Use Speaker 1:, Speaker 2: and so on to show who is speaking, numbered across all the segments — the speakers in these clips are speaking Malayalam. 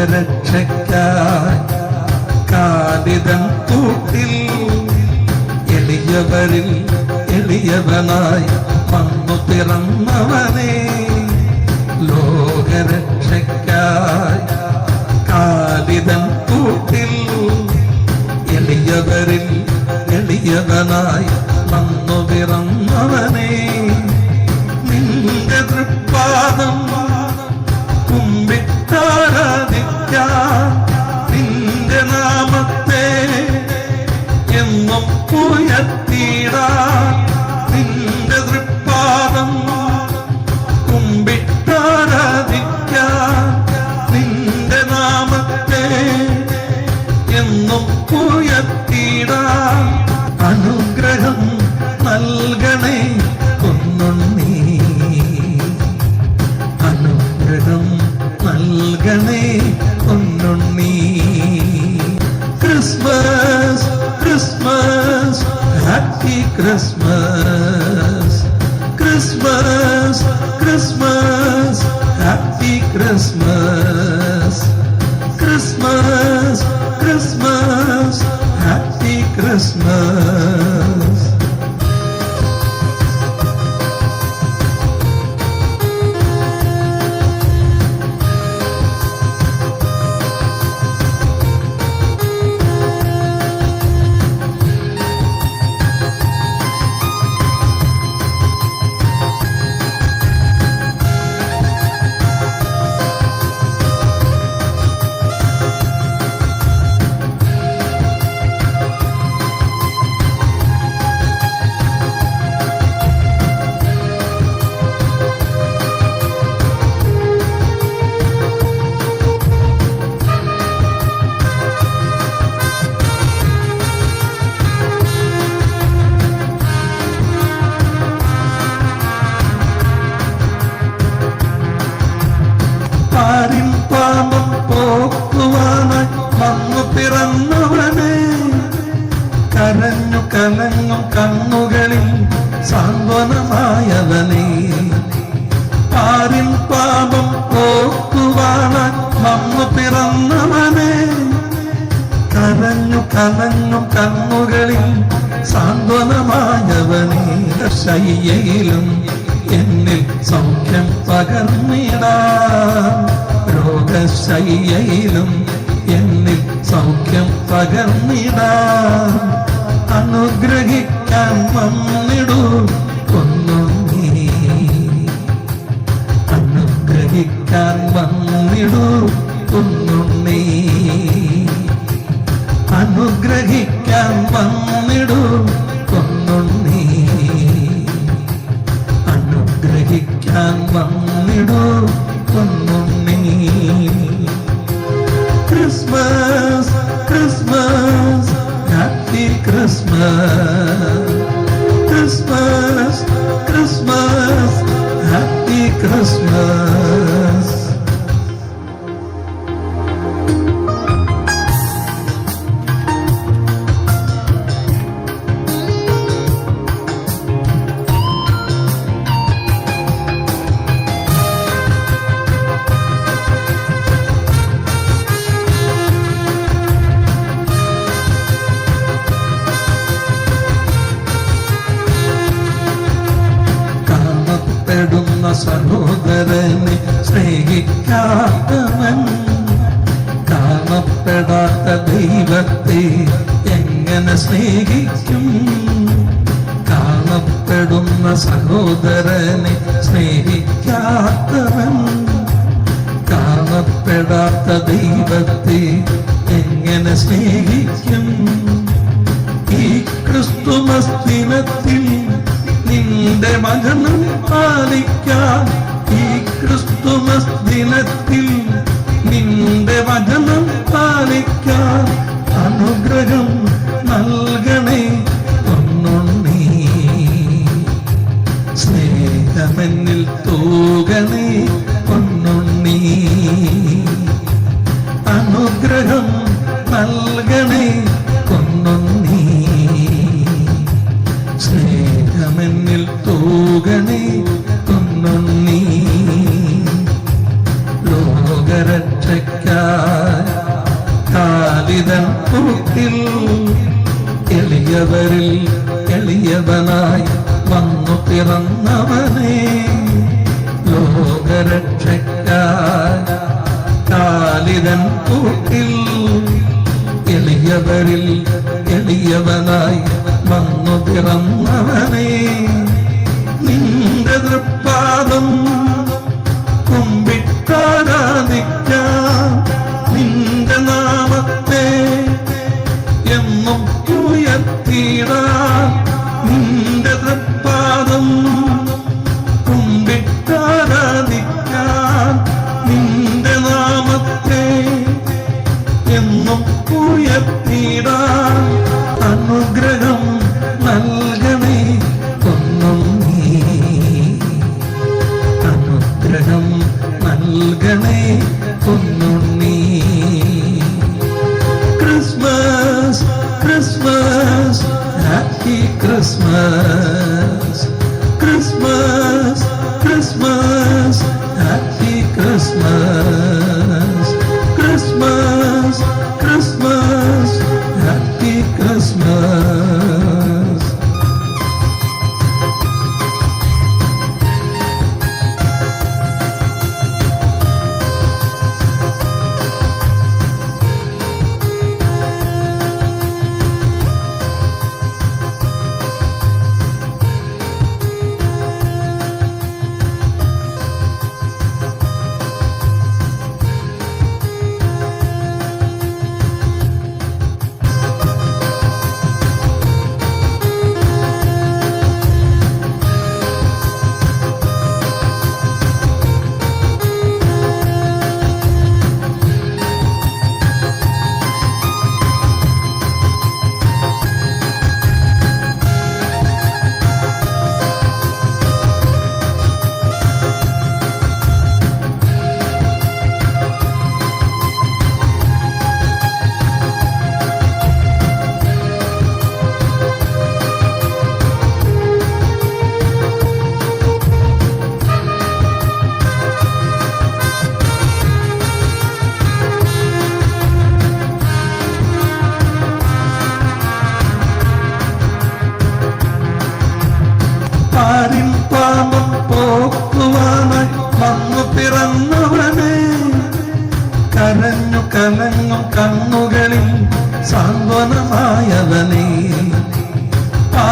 Speaker 1: ലോകരക്ഷയ്ക്കായി കാലിതൻ കൂട്ടിൽ എളിയവരിൽ എളിയവനായി വന്നു പിറന്നവനെ. ലോകരക്ഷയ്ക്കായി കാലിതൻ കൂട്ടിൽ എളിയവരിൽ എളിയവനായി വന്നു പിറന്നവനെ. നിന്റെ തൃപ്പാദം நீதான் ഹാപ്പി ക്രിസ്മസ് പാരിൻ പാപം പോക്കുവാനായി വന്നു പിറന്നവനെ. കരഞ്ഞു കലങ്ങും കണ്ണുകളിൽ സാന്ത്വനമായവനെ. പാരിൻ പാപം പോക്കുവാനായി വന്നു പിറന്നവനെ. കരഞ്ഞു കലങ്ങും കണ്ണുകളിൽ സാന്ത്വനമായവനെ. ശയ്യയിലും എന്നിൽ സൗഖ്യം പകർന്നിടാം. രോഗശയ്യയിലും എന്നിൽ സൗഖ്യം പകർന്നിടാ. അനുഗ്രഹിക്കാൻ വന്നിടൂ കൊന്നു നീ. അനുഗ്രഹിക്കാൻ വന്നിടൂ കുന്നുണ്ണി അനുഗ്രഹിക്കാൻ വന്നിടൂ കൊന്നുണ്ണി അനുഗ്രഹിക്കാൻ വന്നിടൂ കൊന്നുണ്ണി Christmas, Christmas, happy Christmas. Christmas, Christmas, happy Christmas. സഹോദരനെ സ്നേഹിക്കാത്തവൻ. കാണപ്പെടാത്ത ദൈവത്തെ എങ്ങനെ സ്നേഹിക്കും? കാണപ്പെടുന്ന സഹോദരനെ സ്നേഹിക്കാത്തവൻ. കാണപ്പെടാത്ത ദൈവത്തെ എങ്ങനെ സ്നേഹിക്കും? ഈ ക്രിസ്തുമസ് ദിനത്തിൽ നിന്റെ മകനും ദിനത്തിൽ നിന്റെ വചനം പാലിക്കാൻ അനുഗ്രഹം നൽകണേ. ഒന്നുണ്ണി സ്നേഹമെന്നിൽ തൂകണേ. ഒന്നുണ്ണി അനുഗ്രഹം നൽകണേ. കാലിതൻ കൂട്ടിൽ എളിയവരിൽ എളിയവനായി വന്നു പിറന്നവനെ. നിന്റെ തൃപ്പാദം നൽകണേ പൊന്നുണ്ണി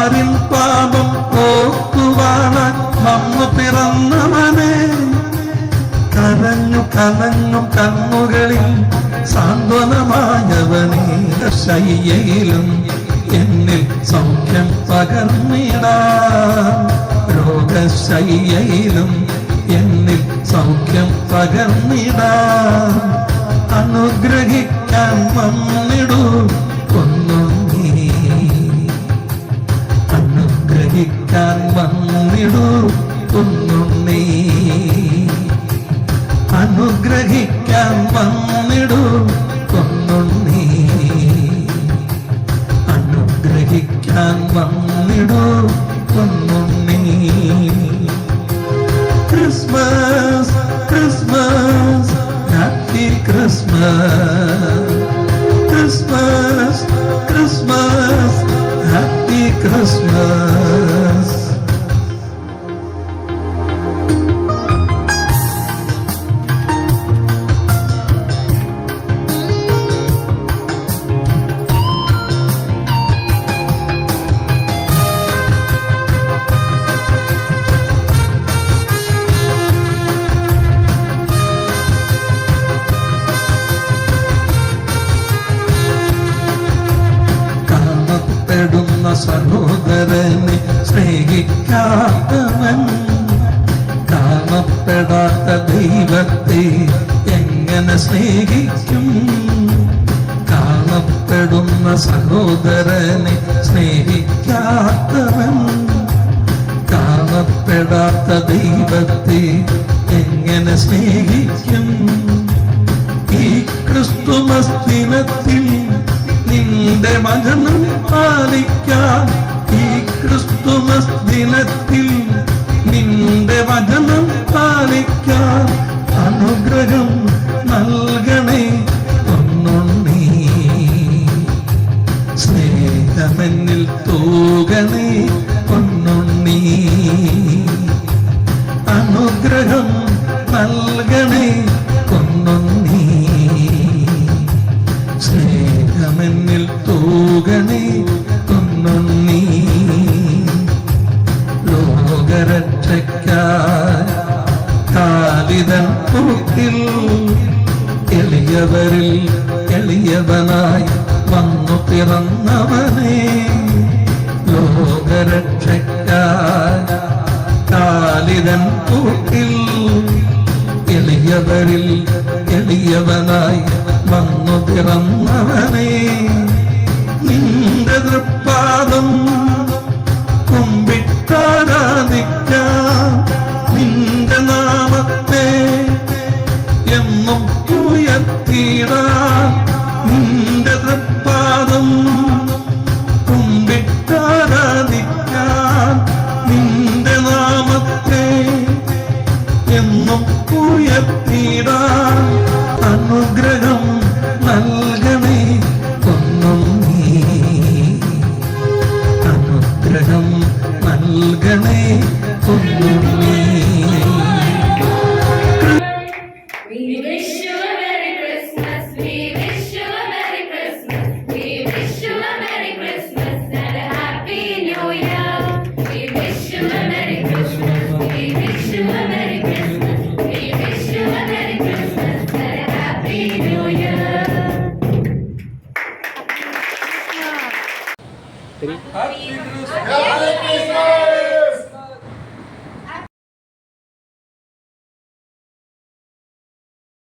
Speaker 1: പാരിൻ പാപം പോക്കുവാനായി വന്നു പിറന്നവനെ കരഞ്ഞു കലങ്ങും കണ്ണുകളിൽ സാന്ത്വനമായവനീ ശയ്യയിലും എന്നിൽ സൗഖ്യം പകർന്നിട. രോഗശയ്യയിലും എന്നിൽ സൗഖ്യം പകർന്നിട. അനുഗ്രഹിക്കാൻ വന്നിടൂ ഒന്നു നീ അനുഗ്രഹിക്കാൻ വന്നിടൂ ഒന്നുണ്ണീ അനുഗ്രഹിക്കാൻ വന്നിടൂ ഒന്നുണ്ണീ അനുഗ്രഹിക്കാൻ വന്നിടൂ ഒന്നുണ്ണീ Christmas Christmas happy Christmas. Christmas Christmas. Happy Christmas സഹോദരനെ സ്നേഹിക്കാത്തവൻ. കാണപ്പെടാത്ത ദൈവത്തെ എങ്ങനെ സ്നേഹിക്കും? കാണപ്പെടുന്ന സഹോദരനെ സ്നേഹിക്കാത്തവൻ. കാണപ്പെടാത്ത ദൈവത്തെ എങ്ങനെ സ്നേഹിക്കും? ഈ ക്രിസ്തുമസ് ദിനത്തിൽ നിന്റെ മകനും പാലിക്കാൻ ഈ ക്രിസ്തുമസ് ദിനത്തിൽ നിന്റെ വചനം പാലിക്കാൻ അനുഗ്രഹം നൽകണേ. ഒന്നുണ്ണി സ്നേഹമെന്നിൽ തൂകണേ. എളിയവരിൽ എളിയവനായി വന്നു പിറന്നവനെ. ലോകരക്ഷിതൻ കൂട്ടിൽ എളിയവരിൽ എളിയവനായി വന്നു പിറന്നവനെ. നിന്റെ തൃപ്പാദം